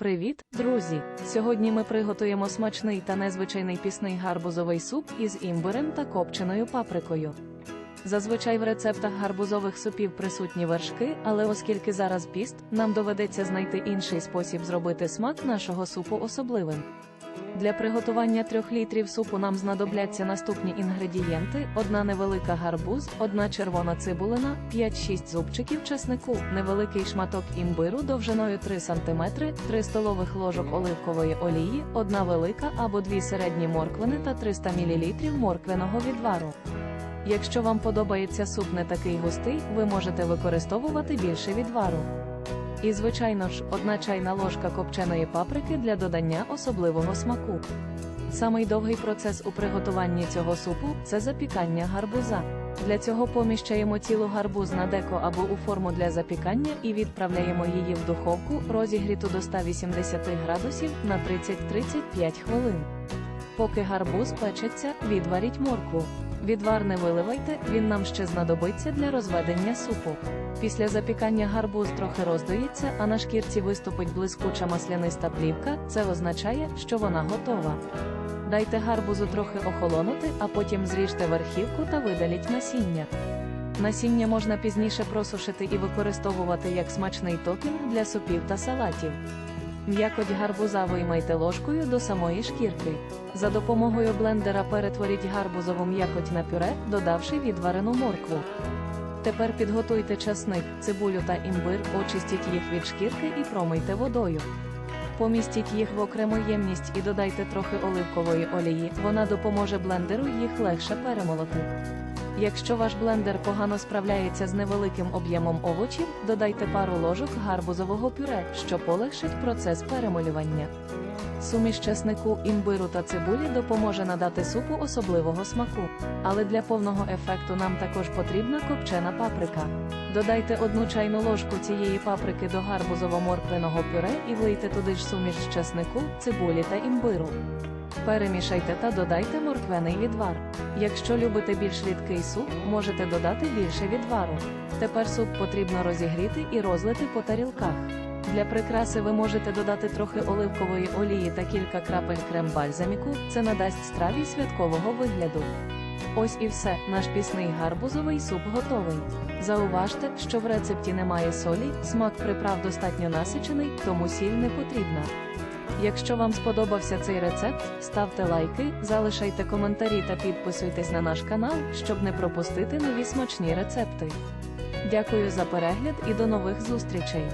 Привіт, друзі! Сьогодні ми приготуємо смачний та незвичайний пісний гарбузовий суп із імбирем та копченою паприкою. Зазвичай в рецептах гарбузових супів присутні вершки, але оскільки зараз піст, нам доведеться знайти інший спосіб зробити смак нашого супу особливим. Для приготування 3 літрів супу нам знадобляться наступні інгредієнти: одна невелика гарбуз, одна червона цибулина, 5-6 зубчиків чеснику, невеликий шматок імбиру довжиною 3 см, 3 столових ложок оливкової олії, одна велика або дві середні морквини та 300 мл морквяного відвару. Якщо вам подобається суп не такий густий, ви можете використовувати більше відвару. І, звичайно ж, одна чайна ложка копченої паприки для додання особливого смаку. Самий довгий процес у приготуванні цього супу це запікання гарбуза. Для цього поміщаємо цілу гарбуз на деко або у форму для запікання і відправляємо її в духовку, розігріту до 180 градусів на 30-35 хвилин. Поки гарбуз печеться, відваріть моркву. Відвар не виливайте, він нам ще знадобиться для розведення супу. Після запікання гарбуз трохи роздується, а на шкірці виступить блискуча масляниста плівка, це означає, що вона готова. Дайте гарбузу трохи охолонути, а потім зріжте верхівку та видаліть насіння. Насіння можна пізніше просушити і використовувати як смачний топінг для супів та салатів. М'якоть гарбуза виймайте ложкою до самої шкірки. За допомогою блендера перетворіть гарбузову м'якоть на пюре, додавши відварену моркву. Тепер підготуйте часник, цибулю та імбир, очистіть їх від шкірки і промийте водою. Помістіть їх в окрему ємність і додайте трохи оливкової олії, вона допоможе блендеру їх легше перемолоти. Якщо ваш блендер погано справляється з невеликим об'ємом овочів, додайте пару ложок гарбузового пюре, що полегшить процес перемолювання. Суміш чеснику, імбиру та цибулі допоможе надати супу особливого смаку. Але для повного ефекту нам також потрібна копчена паприка. Додайте одну чайну ложку цієї паприки до гарбузово-морквеного пюре і влийте туди ж суміш чеснику, цибулі та імбиру. Перемішайте та додайте морквяний відвар. Якщо любите більш рідкий суп, можете додати більше відвару. Тепер суп потрібно розігріти і розлити по тарілках. Для прикраси ви можете додати трохи оливкової олії та кілька крапель крем-бальзаміку, це надасть страві святкового вигляду. Ось і все, наш пісний гарбузовий суп готовий. Зауважте, що в рецепті немає солі, смак приправ достатньо насичений, тому сіль не потрібна. Якщо вам сподобався цей рецепт, ставте лайки, залишайте коментарі та підписуйтесь на наш канал, щоб не пропустити нові смачні рецепти. Дякую за перегляд і до нових зустрічей!